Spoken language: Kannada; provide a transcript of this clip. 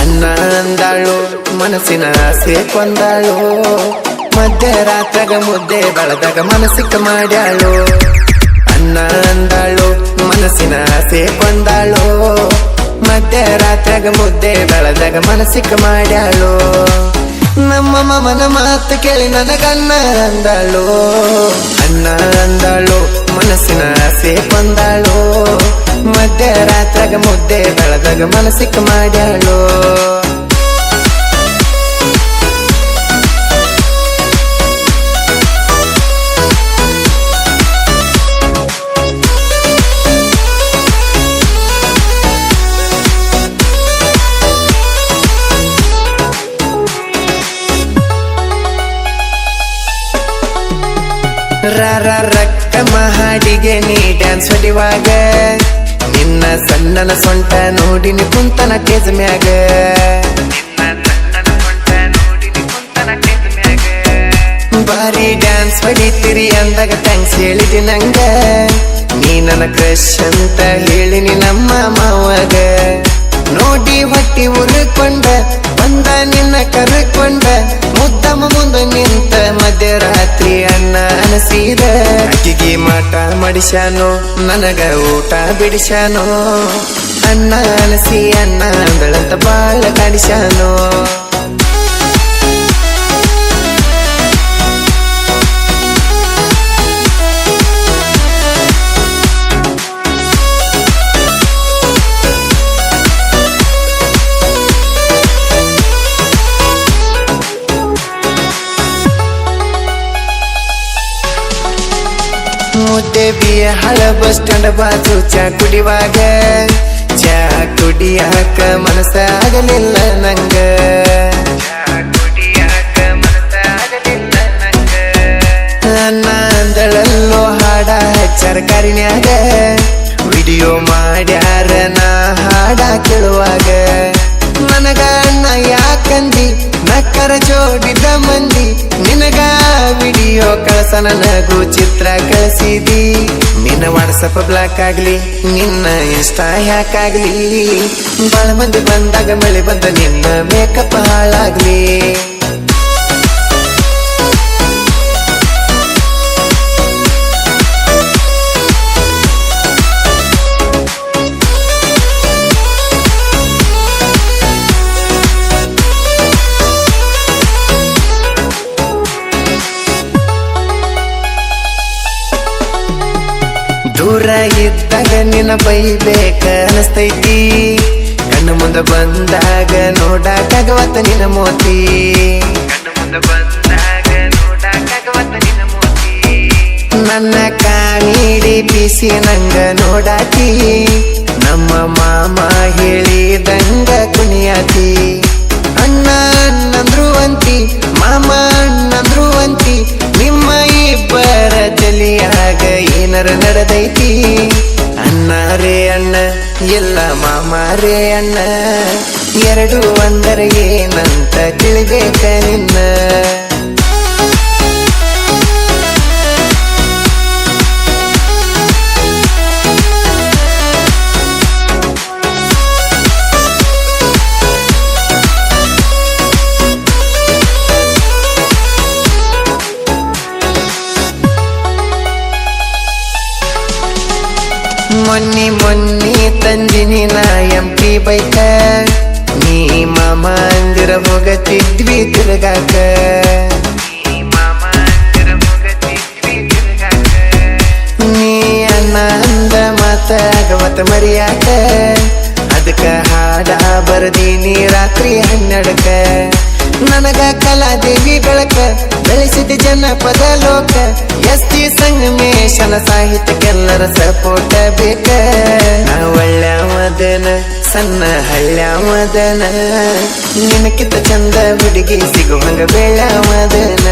ಅಂದಾಳು, ಮನಸ್ಸಿನ ಆಸೆ ಕೊಂದಾಳು. ಮಧ್ಯರಾತ್ರಾಗ ಮುದ್ದೆ ಬಳದಾಗ ಮನಸ್ಸಿಗೆ ಮಾಡ್ಯಾಳು. ಅನ್ನ ಅಂದಾಳು, ಮನಸ್ಸಿನ ಆಸೆ ಕೊಂದಾಳು. ಮಧ್ಯರಾತ್ರಾಗ ಮುದ್ದೆ ಬಳದಾಗ ಮನಸ್ಸಿಕ್ಕ ಮಾಡ್ಯಾಳು. ನಮ್ಮ ಮಮನ ಮಾತು ಕೇಳಿ ನನಗನ್ನ ಅಂದಾಳು. ಅನ್ನ ಅಂದಾಳು, ಮನಸ್ಸಿನ ಆಸೆ ಕೊಂದಾಳು. ಮಧ್ಯರಾತ್ರಾಗ ಮುದ್ದೆ ಬೆಳೆದಾಗ ಮನಸ್ಸಿಕ್ ಮಾಡ್ಯಾಳು. ರಕ್ಕ ಮಹಾಡಿಗೆ ನೀ ಡ್ಯಾನ್ಸ್ ಹೊಡಿವಾಗ ಸಣ್ಣನ ಸೊಂಟ ನೋಡಿನಿ ಕುಂತನ ಟೇಜ್ ಮ್ಯಾಗ. ಬಾರಿ ಡ್ಯಾನ್ಸ್ ಹೊಡಿತೀರಿ ಅಂದಾಗ ಥ್ಯಾಂಕ್ಸ್ ಹೇಳಿದಿ ನಂಗ. ನೀ ನನ್ನ ಕ್ರಶ್ ಅಂತ ಹೇಳಿನಿ ನಮ್ಮ ಮಾವಾಗ. ನೋಡಿ ಹೊಟ್ಟಿ ಉರುಕೊಂಡ, ಬಂದ ನಿನ್ನ ಕರ್ಕೊಂಡ ಮುದ್ದಮ್ಮ ಮುಂದೆ ನಿಂತ ಮಧ್ಯರಾತ್ರಿ ಅನಸಿದ ಅಕ್ಕಿಗೆ ಮಾಟ ಮಡಿಸ್ಯಾನೋ ನನಗ ಊಟ ಬಿಡಿಸ್ಯಾನೋ. ಅನ್ನ ಅನಸಿ ಅನ್ನ ಬೆಳಂತ ಬಾಳ ಕಾಡಿಸ್ಯಾನೋ. ಬಿಯ ಹಳ ಬಸ್ ಸ್ಟ್ಯಾಂಡ್ ಬಾಜು ಚಾ ಕುಡಿವಾಗ. ಚಾ ಕುಡಿಯಾಕ ಮನಸ್ಸ ಆಗಲಿಲ್ಲ ನಂಗ. ಅಂದಳಲ್ಲೋ ಹಾಡ ಹಚ್ಚಾರ ಕಾರಿನ್ಯಾಗ ವಿಡಿಯೋ ಮಾಡ್ಯಾರ ನಾ ಹಾಡ ಕೇಳುವಾಗ. ನನಗ ಅಣ್ಣ ಯಾಕಂದಿ? ನಕ್ಕರ ಜೋಡಿದ ಮಂದಿ, ನಿನಗ ವಿಡಿಯೋ ಕಳಸ ನನಗೂ ಚಿತ್ರ ಕಳಿಸಿದಿ. ನಿನ್ನ ವಾಟ್ಸಪ್ ಬ್ಲಾಕ್ ಆಗ್ಲಿ, ನಿನ್ನ ಇನ್ಸ್ಟಾ ಹ್ಯಾಕ್ ಆಗ್ಲಿ. ಬಾಳ ಮಂದಿ ಬಂದಾಗ ಮಳೆ ಬಂದ ನಿನ್ನ ಮೇಕಪ್ ಹಾಳಾಗ್ಲಿ. ದೂರ ಇದ್ದಾಗ ನಿನ್ನ ಬೈಬೇಕ ಅನಸ್ತೈತಿ. ಕಣ್ಣು ಮುಂದೆ ಬಂದಾಗ ನೋಡಕ್ಕಾಗವತ್ತ ನಿನ್ನ ಮೋತಿ. ನನ್ನ ಕಾಣಿಡಿ ಬಿಸಿ ನಂಗ ನೋಡಾತಿ. ನಮ್ಮ ಮಾಮ ಹೇಳಿದಂಗ ಕುಣಿಯಾತಿ. ಅಣ್ಣ ಅಣ್ಣಂದ್ರು ಅಂತಿ, ಮಾಮ ಅಣ್ಣಂದ್ರು ಮಾಮ ರೇ ಅಣ್ಣ ಎರಡು ಅಂದರೆ ಏನಂತ ತಿಳಿಬೇಕ ನಿನ್ನ? ಮೊನ್ನೆ ಮೊನ್ನಿ ತಂದಿನಿ ನಾ ಎಂ ಪಿ ಬೈಕ ನೀ ಮಾಮ ಅಂದಿರ ಹೋಗತಿದ್ವಿ ತಿರುಗಾಕ. ನೀ ಅಣ್ಣ ಅಂದ ಮಾತ ಗಮತ ಮರಿಯಾಕ. ಅದಕ್ಕ ಹಾಡ ಬರದೀನಿ ರಾತ್ರಿ ಹನ್ನೆರಡಕ ನನಗ ಕಲಾದೇವಿ ಬೆಳಕ, ಬೆಳೆಸಿದ ಜನಪದ ಲೋಕ. ಎಸ್ ಟಿ ಸಂಗಮೇಶನ ಸಾಹಿತ್ಯಕ್ಕೆಲ್ಲರ ಸಪೋರ್ಟ ಬೇಕ. ಒಳ್ಳೆ ಮದನ, ಸಣ್ಣ ಹಳ್ಳ್ಯಾವದನ ನಿನಕಿತ ಚಂದ ಹುಡುಗಿ ಸಿಗುವಂಗ ಬೆಳ್ಯಾವದನ